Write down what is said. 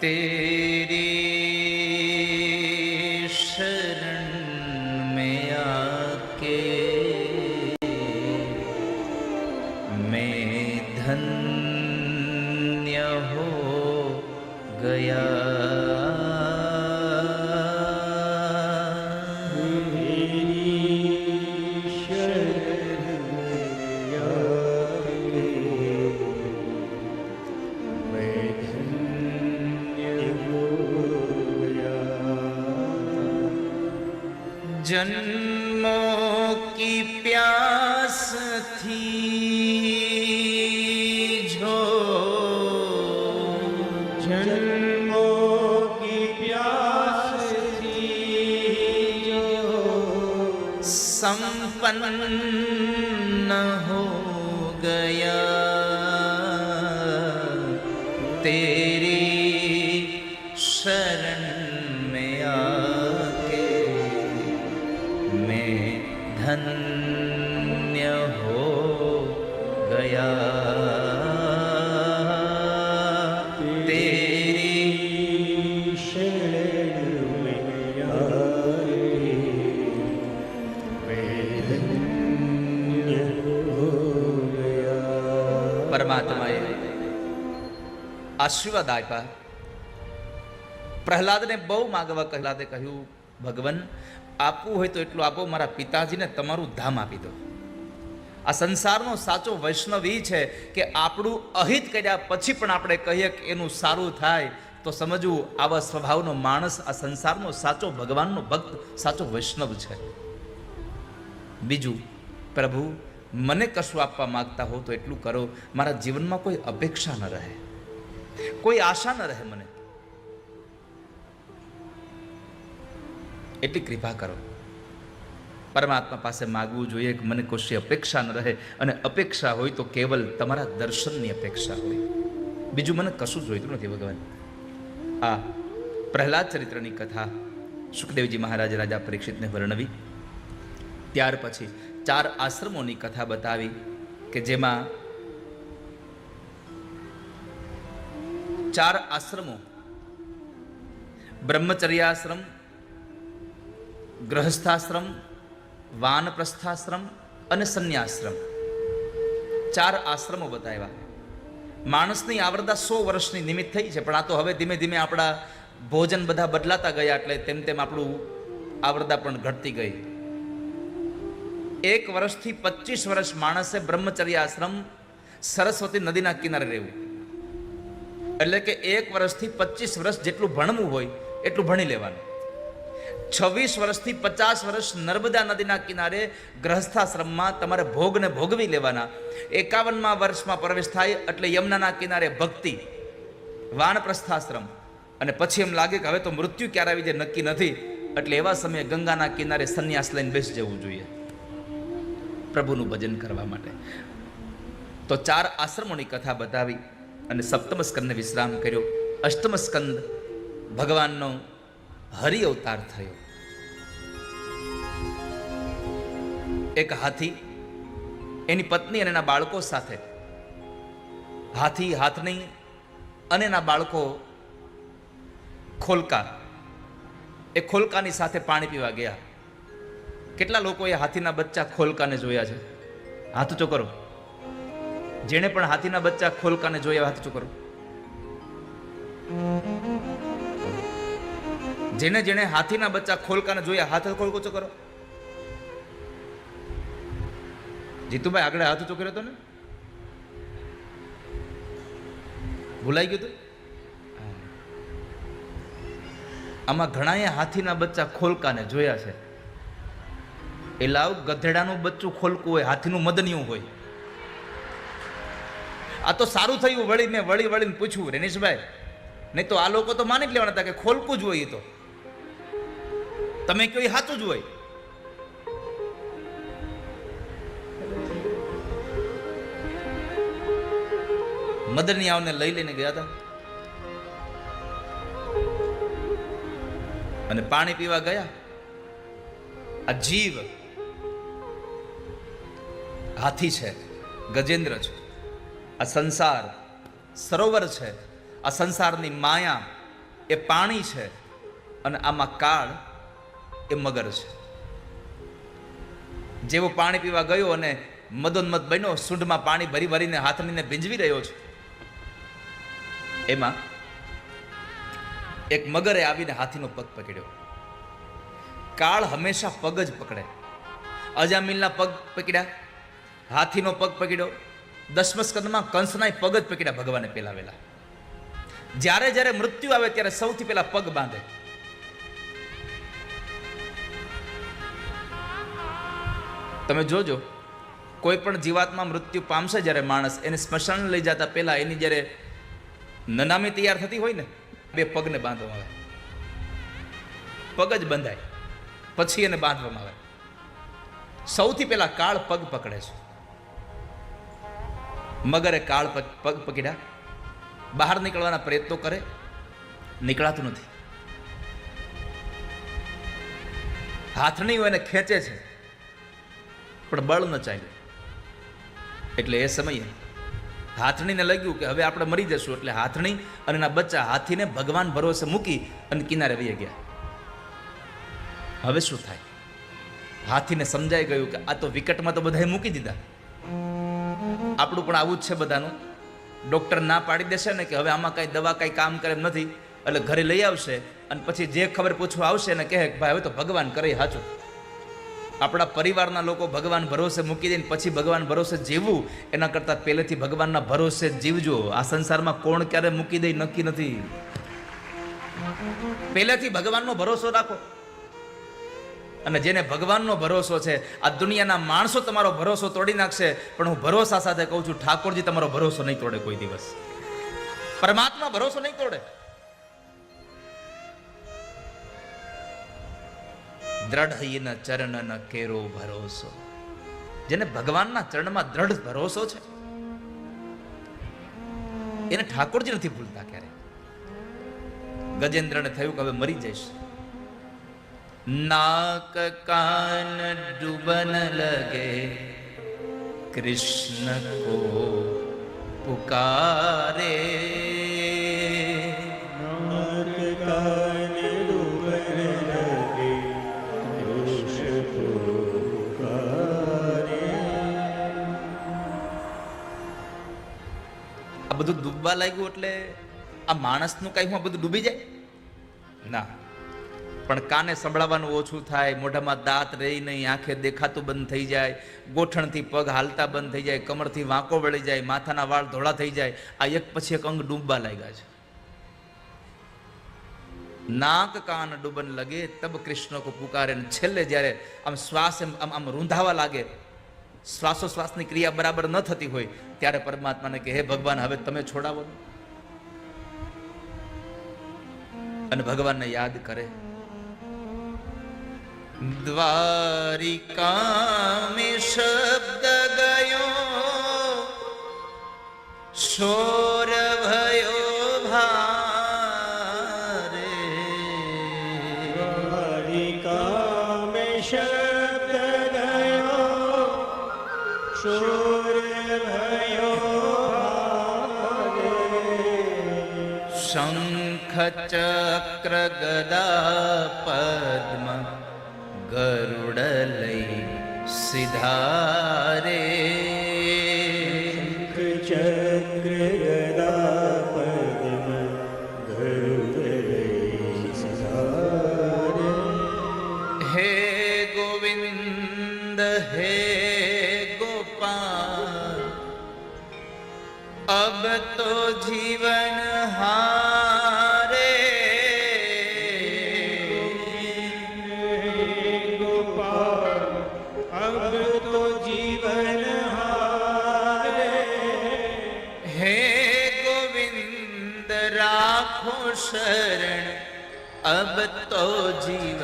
तेरी જન્મો કી પ્યાસથી જો જન્મો કી પ્યાસથી જો સંપન્ન હો ગયા પરમાત્માએ આશીર્વાદ આપ્યા પ્રહલાદને બહુ માગવા પ્રહલાદે કહ્યું ભગવાન આપવું હોય તો એટલું આપો, મારા પિતાજીને તમારું ધામ આપી દો। આ સંસારનો સાચો વૈષ્ણવ એ છે કે આપણું અહિત કર્યા પછી પણ આપણે કહીએ કે એનું સારું થાય, તો સમજવું આવા સ્વભાવનો માણસ આ સંસારનો સાચો ભગવાનનો ભક્ત, સાચો વૈષ્ણવ છે. બીજું, પ્રભુ, મને કશું આપવા માંગતા હો તો એટલું કરો, મારા જીવનમાં કોઈ અપેક્ષા ન રહે. કોઈ આશા ન રહે મને. એટલી કૃપા કરો. પરમાત્મા પાસે માગવું જોઈએ કે મને કોઈ અપેક્ષા ન રહે. અને અપેક્ષા હોય તો કેવલ તમારા દર્શનની અપેક્ષા હોય. બીજું મને કશું જોઈતું નથી ભગવાન. આ પ્રહલાદ ચરિત્રની કથા સુખદેવજી મહારાજ રાજા પરીક્ષિતને વર્ણવી. ત્યાર પછી ચાર આશ્રમોની કથા બતાવી કે જેમાં ચાર આશ્રમો. બ્રહ્મચર્યાશ્રમ, ગ્રહસ્થાશ્રમ વાનપ્રસ્થાશ્રમ અને સંન્યાશ્રમ. ચાર આશ્રમો બતાવ્યા. માણસની આવરદા સો વર્ષની નિમિત્ત થઈ છે, પણ આ તો હવે ધીમે ધીમે આપણા ભોજન બધા બદલાતા ગયા એટલે તેમ તેમ આપણું આવરદા પણ ઘટતી ગઈ. એક વર્ષથી પચીસ વર્ષ માણસે બ્રહ્મચર્ય આશ્રમ સરસ્વતી નદીના કિનારે રહેવું. એટલે કે એક વર્ષથી પચીસ વર્ષ જેટલું ભણવું હોય, એટલું ભણી લેવાનું. છવ્વીસ વર્ષથી પચાસ વર્ષ નર્મદા નદીના કિનારે ગ્રહસ્થાશ્રમમાં તમારે ભોગને ભોગવી લેવાના. એકાવનમાં વર્ષમાં પ્રવેશ થાય એટલે યમુનાના કિનારે ભક્તિ, વાનપ્રસ્થાશ્રમ. અને પછી એમ લાગે કે હવે તો મૃત્યુ ક્યારે આવી જાય નક્કી નથી. એટલે એવા સમયે ગંગાના કિનારે સંન્યાસ લઈને બેસી જવું જોઈએ. પ્રભુનું ભજન કરવા માટે. તો ચાર આશ્રમોની કથા બતાવી અને સપ્તમ સ્કંદને વિશ્રામ કર્યો. અષ્ટમ સ્કંદ ભગવાનનો હરિ અવતાર થયો. એક હાથી એની પત્ની અને એના બાળકો સાથે. હાથી હાથની અને એના બાળકો ખોલકા એ ખોલકાની સાથે પાણી પીવા ગયા. કેટલા લોકોએ હાથીના બચ્ચા ખોલકાને જોયા છે? હાથ ઊંચો કરો. જેણે પણ હાથીના બચ્ચા ખોલકાને જોયા, હાથ ઊંચો કરો. જેને જેણે હાથીના બચ્ચા ખોલકાને જોયા, હાથ ખોલ ઊંચો કરો. જીતુભાઈ આગળ હાથ ઊંચો કર્યો હતો ને ભૂલાઈ ગયું હતું આમાં ઘણાએ હાથીના બચ્ચા ખોલકાને જોયા છે. એ લાવ ગધેડાનું બચ્ચું ખોલકું હોય, હાથીનું મદનિયું હોય. આ તો સારું થયું વળી મેં વળી વળીને પૂછ્યું રેનીશભાઈ, નહીં તો આ લોકો તો માની જ લેવાના હતા કે ખોલકું જ હોય એ તો. તમે કયો એ સાચું જ હોય. મદનિયાઓને લઈ લઈને ગયા હતા અને પાણી પીવા ગયા. આ જીવ હાથી છે, ગજેન્દ્ર છે, આ સંસાર સરોવર છે, આ સંસારની માયા એ પાણી છે અને આમાં કાળ એ મગર છે. જેવો પાણી પીવા ગયો અને મદોન્મત બન્યો, સૂંઢમાં પાણી ભરી ભરીને હાથણીને ભીંજવી રહ્યો છે. એમાં એક મગરે આવીને હાથીનો પગ પકડ્યો. કાળ હંમેશા પગ જ પકડે. અજામિલના પગ પકડ્યા, હાથીનો પગ પકડ્યો દસમસ્કંદમાં કંસના પગ જ પકડ્યા ભગવાને પેલાવેલા. જ્યારે જ્યારે મૃત્યુ આવે ત્યારે સૌથી પહેલા પગ બાંધે. તમે જોજો, કોઈ પણ જીવાતમાં મૃત્યુ પામશે જ્યારે માણસ એને સ્મશાન લઈ જતા પહેલા એની જ્યારે નનામી તૈયાર થતી હોય ને, બે પગને બાંધવામાં આવે. પગ જ બંધાય. પછી એને બાંધવામાં આવે. સૌથી પહેલા કાળ પગ પકડે છે. મગરે કાળ પગ પકડ્યા. બહાર નીકળવાના પ્રયત્નો કરે. નીકળાતું નથી. હાથણીઓ એને ખેંચે છે. પણ બળ ન ચાલ્યું એટલે એ સમયે હાથણીને લાગ્યું કે હવે આપણે મરી જશું. એટલે હાથણી અને એના બચ્ચા હાથીને ભગવાન ભરોસે મૂકી અને કિનારે વહી ગયા. હવે શું થાય? હાથીને સમજાઈ ગયું કે આ તો વિકટમાં તો બધાએ મૂકી દીધા. આપણું પણ આવું જ છે બધાનું. ડૉક્ટર ના પાડી દેશે ને કે હવે આમાં કાંઈ દવા કાંઈ કામ કરે નથી. એટલે ઘરે લઈ આવશે અને પછી જે ખબર પૂછવા આવશે ને કહે કે ભાઈ હવે તો ભગવાન કરે સાચું આપણા પરિવારના લોકો ભગવાન ભરોસે મૂકી દઈને પછી ભગવાન ભરોસે જીવવું, એના કરતાં પહેલેથી ભગવાનના ભરોસે જીવજો. આ સંસારમાં કોણ ક્યારે મૂકી દે નક્કી નથી. પહેલેથી ભગવાનનો ભરોસો રાખો. અને જેને ભગવાનનો ભરોસો છે, આ દુનિયાના માણસો તમારો ભરોસો તોડી નાખશે, પણ હું ભરોસા સાથે કહું છું, ઠાકોરજી, તમારો ભરોસો નહીં તોડે કોઈ દિવસ. પરમાત્મા ભરોસો નહીં તોડે. દ્રઢ ચરણ કેરો ભરોસો. જેને ભગવાનના ચરણમાં દ્રઢ ભરોસો છે. એને ઠાકોરજી નથી ભૂલતા ક્યારે. ગજેન્દ્રને થયું કે હવે મરી જઈશ. નાક કાન ડૂબન લગે. કૃષ્ણ કો પુકારે. બધું ડૂબવા લાગ્યું એટલે આ માણસનું કઈ બધું ડૂબી જાય? ના. પણ કાને સંભળાવવાનું ઓછું થાય, મોઢામાં દાંત રહી નહીં, આંખે દેખાતું બંધ થઈ જાય, ગોઠણથી પગ હાલતા બંધ થઈ જાય, કમરથી વાંકો વળી જાય, માથાના વાળ ધોળા થઈ જાય, આ એક પછી એક અંગ ડૂબવા લાગ્યા છે. નાક કાન ડૂબન લગે, તબ કૃષ્ણ કો પુકારે છેલ્લે જ્યારે આમ શ્વાસ એમ આમ રૂંધાવા લાગે શ્વાસોશ્વાસની ક્રિયા બરાબર ન થતી હોય ત્યારે પરમાત્માને કે હે ભગવાન, હવે તમે છોડાવો ને." અને ભગવાનને યાદ કરે દ્વારિકા મે શબ્દ શંખ ચક્ર ગદા પદ્મ રાખો શરણ અબ તો જીવન હારે